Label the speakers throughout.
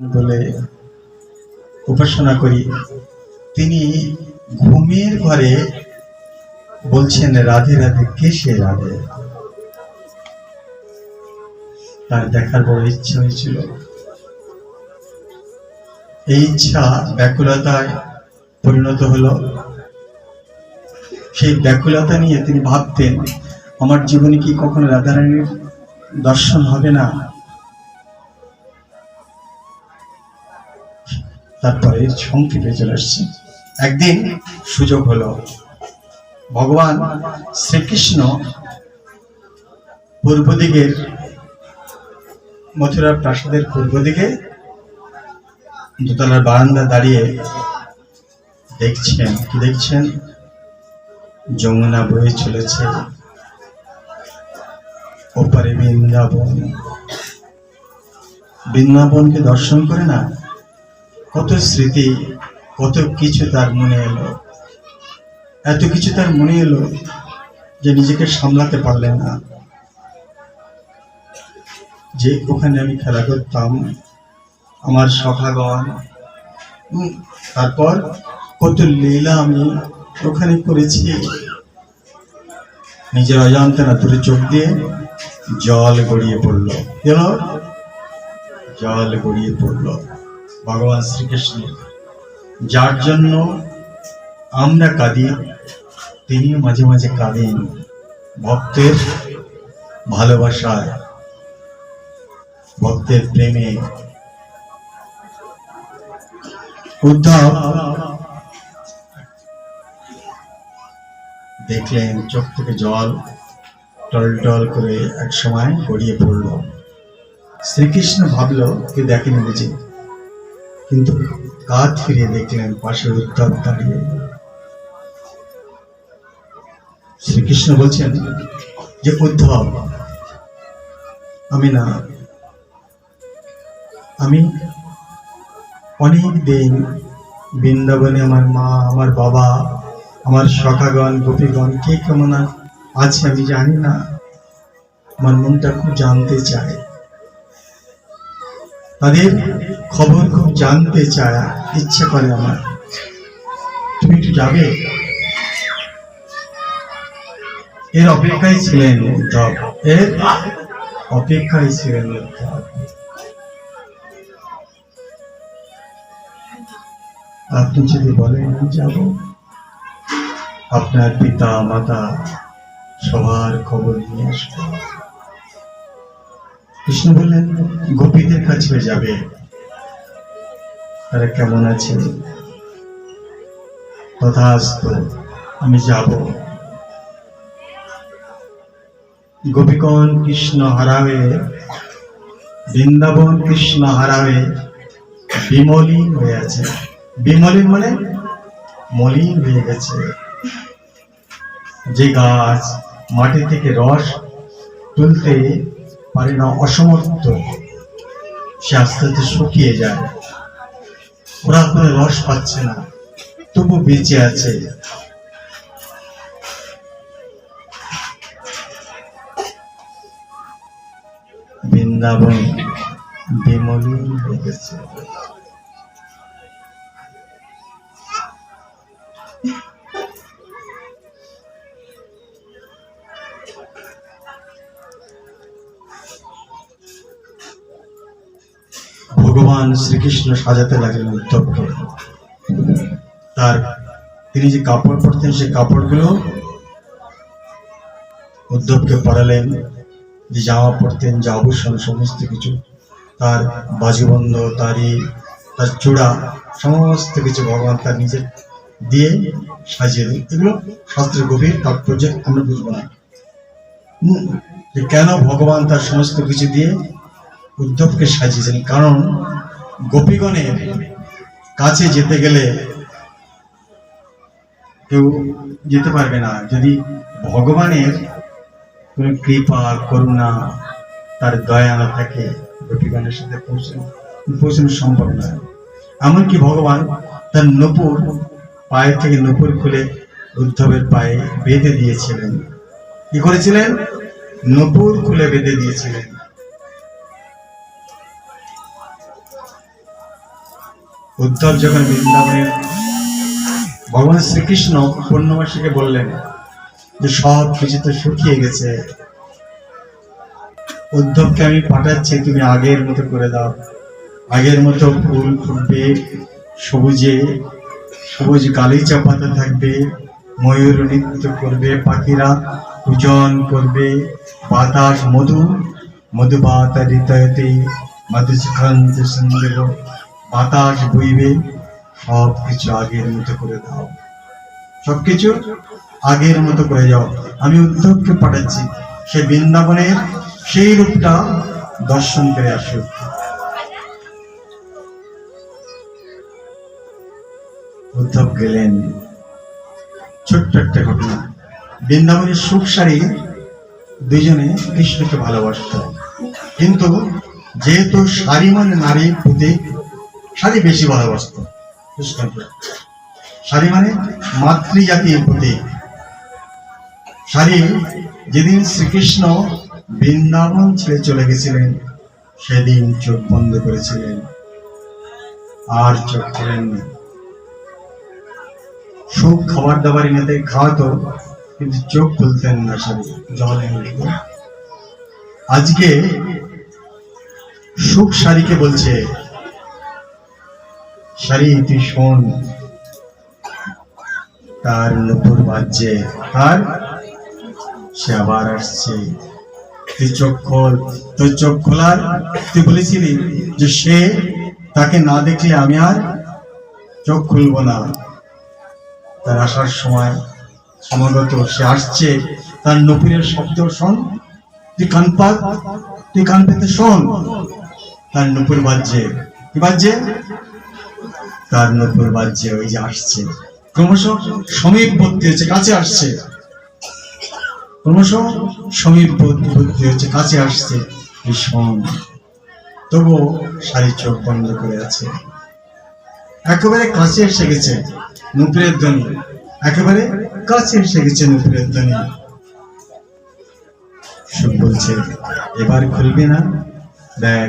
Speaker 1: বলে উপাসনা করি। তিনি ঘুমের ঘরে বলছেন, রাধে রাধে, কে সে রাধে? তার দেখার বড় ইচ্ছা হয়েছিল। এই ইচ্ছা ব্যাকুলতায় পরিণত হলো। সেই ব্যাকুলতা নিয়ে তিনি ভাবতেন, আমার জীবনে কি কখনো রাধারানীর দর্শন হবে না? তারপরে সংক্ষেপে চলে আসছে। একদিন সুযোগ হলো। ভগবান শ্রীকৃষ্ণ পূর্ব দিকের মথুরা প্রাসাদের পূর্ব দিকে দোতলার বারান্দা দাঁড়িয়ে দেখছেন। কি দেখছেন? যমুনা বয়ে চলেছে। ওপারে বৃন্দাবন। বৃন্দাবনকে দর্শন করে না কত স্মৃতি, কত কিছু তার মনে এলো। এত কিছু তার মনে এলো যে নিজেকে সামলাতে পারলেন না। যে ওখানে আমি খেলা করতাম, আমার সখাগণ তারপর কত লীলা আমি ওখানে করেছি। নিজের অজান্তে না তুলে চোখ দিয়ে জল গড়িয়ে পড়ল। কেন? জল গড়িয়ে পড়ল। ভগবান শ্রীকৃষ্ণ। যার জন্য আমরা কাঁদি, তিনিও মাঝে মাঝে কাঁদেন ভক্তের ভালোবাসায়, ভক্তের প্রেমে। উদ্ধব দেখলেন চোখ থেকে জল টল টল করে এক সময় গড়িয়ে পড়ল। শ্রীকৃষ্ণ ভাবল, কে দেখেনি বুঝি? কিন্তু কাঁধ ফিরে দেখলেন পাশে উদ্ধব দাঁড়িয়ে। শ্রীকৃষ্ণ বলছেন যে, উদ্ধব, আমি না, আমি অনেক দিন বৃন্দাবনে আমার মা, আমার বাবা, আমার সখাগণ, গোপীগণ কে কেমন আছে আমি জানি না। আমার মনটা খুব জানতে চায়। তাদের খবর খুব জানতে চায়, ইচ্ছে করে আমার। তুমি একটু যাবে? এর অপেক্ষায় ছিলেন উদ্ধব এর অপেক্ষায় ছিলেন উদ্ধব আপনি যদি বলেন আমি যাব। আপনার পিতা, মাতা সবার খবর নিয়ে আসব। কৃষ্ণ বললেন, গোপীদের কাছে যাবে। তারা কেমন আছে? তথাস্ত, আমি যাব। গোপীগণ কৃষ্ণ হারাবে, বৃন্দাবন কৃষ্ণ হারাবে, বিমলিন হয়ে আছে। বিমলিন মানে মলিন হয়ে গেছে। যে গাছ মাটি থেকে রস তুলতে পারে না, অসমর্থ। সে আস্তে আস্তে শুকিয়ে যায়। ওরা কোনো রস পাচ্ছে না, তবু বেঁচে আছে। বৃন্দাবন বিমলিন হয়ে গেছে। ভগবান শ্রীকৃষ্ণ সাজাতে লাগলেন উদ্ধবকে তার তিনি যে কাপড় পরতেন সেই কাপড়গুলো উদ্ধবকে পরালেন, যে জামা পরতেন, যে আভূষণ, সমস্ত কিছু, তার বাজুবন্ধ, তারই, তার চূড়া, সমস্ত কিছু ভগবান তার নিজের দিয়ে সাজিয়ে দেন এগুলো শাস্ত্রের গভীর তাৎপর্য আমরা বুঝব না। যে কেন ভগবান তার সমস্ত কিছু দিয়ে উদ্ধবকে সাজিয়েছেন কারণ গোপীগণের কাছে যেতে গেলে কেউ যেতে পারবে না। যদি ভগবানের কোনো কৃপা, করুণা তার দয়া না থাকে, গোপীগণের সাথে পৌঁছানো পৌঁছানো সম্ভব নয়। এমনকি ভগবান তার নপুর পায়ের থেকে নপুর খুলে উদ্ধবের পায়ে বেঁধে দিয়েছিলেন। কি করেছিলেন? নপুর খুলে বেঁধে দিয়েছিলেন। উদ্ধব যখন বৃন্দাবনের ভগবান শ্রীকৃষ্ণ পূর্ণবাসীকে বললেন যে সব কিছু তো শুকিয়ে গেছে, উদ্ধবকে আমি পাঠাচ্ছি, তুমি আগের মতো করে দাও। আগের মতো ফুল ফুটবে, সবুজে, সবুজ গালিচা পাতা থাকবে, ময়ূর নৃত্য করবে, পাখিরা পূজন করবে, বাতাস, মধু মধুবাতা হৃদয়তে মধুসুখান্ত সুন্দর বাতাস বইবে সব কিছু আগের মতো করে দাও। সবকিছু আগের মতো করে যাও। আমি উদ্ধবকে পাঠাচ্ছি। সে বৃন্দাবনের সেই রূপটা দর্শন করে আসুক। উদ্ধব গেলেন। ছোট্ট একটা ঘটনা। বৃন্দাবনের সুখ শাড়ি দুজনে কৃষ্ণকে ভালোবাসত। কিন্তু যেহেতু শাড়ি মানে নারী প্রতীক শাড়ি বেশি ভালোবাসত। শাড়ি মানে মাতৃজাতির প্রতীক। শাড়ি যেদিন শ্রীকৃষ্ণ বৃন্দাবন ছেড়ে চলে গেছিলেন, সেদিন চোখ বন্ধ করেছিলেন। আর চোখ খোলেননি। সুখ খাবার দাবার এনেতে খাওয়াতো, কিন্তু চোখ খুলতেন না শাড়ি, জল আজকে সুখ শাড়িকে বলছে শাড়ি তুই শোন। তার নুপুর বাজছে আর সে আবার আসছে। তুই চোখ খোল, তোর চোখ খোলার, তুই বলেছিলি যে সে তাকে না দেখলে আমি আর চোখ খুলবো না। তার আসার সময় সমাগত সে আসছে। তার নপুরের শব্দ শোন। তুই কান পাত তুই কান পেতে শোন। তার নুপুর বাজছে। কি বাজছে? তার নুপুর বাজছে ওই যে আসছে। ক্রমশ সমীপবর্তী হচ্ছে কাছে আসছে। ক্রমশ সমীপবর্তী হচ্ছে কাছে আসছে শোন তবুও শাড়ি চোখ বন্ধ করে আছে। একেবারে কাছে এসে গেছে নুপুরের ধ্বনি। একেবারে কাছে এসে গেছে নুপুরের ধ্বনি। সুখ বলছে, এবার খুলবে না? দেখ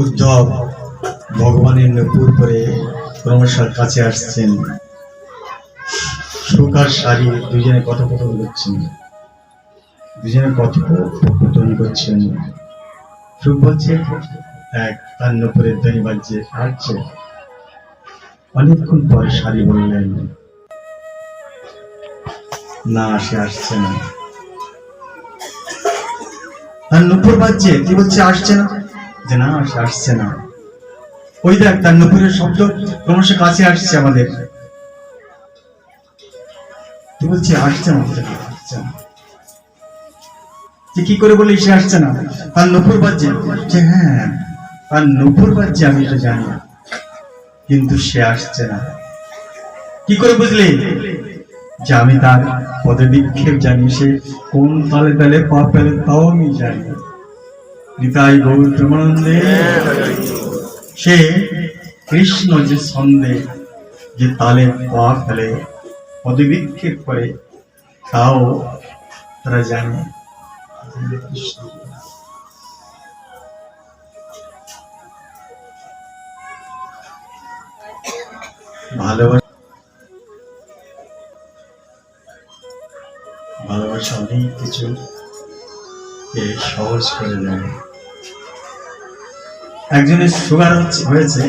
Speaker 1: উদ্ধব ভগবানের নপুর করে ক্রমশ কাছে আসছেন। আর শাড়ি দুজনে কথোপকথন করছেন। দুজনে কথোপকথন করছেন। সুখ বলছে এক তার নপুরের ধ্বনি বাজছে, আসছে। অনেকক্ষণ পর শাড়ি বললেন, না, সে আসছে না। তার নুপুর বাজছে, কি বলছে, আসছে না? যে না আসছে না। ওই দেখ, তার নুপুরের শব্দ ক্রমশ কাছে আসছে আমাদের। আসছে না কি করে বলি সে আসছে না? তার নুপুর বাজছে। হ্যাঁ তার নুপুর বাজছে, আমি এটা জানি। কিন্তু সে আসছে না। কি করে বুঝলি? যে আমি তার পদে বিক্ষেপ জানি, সে কোন তালে তালে পা পেলে তাও আমি জানি। নিতাই গৌর প্রেমানন্দে সে কৃষ্ণ যে ছন্দে যে তালে পা ফেলে পদে বিক্ষেপ করে তাও তারা জানে কৃষ্ণ। ভালোবাসা ভালোবাসা অনেক কিছু সহজ করে দেয়। একজনের সুগার হয়েছে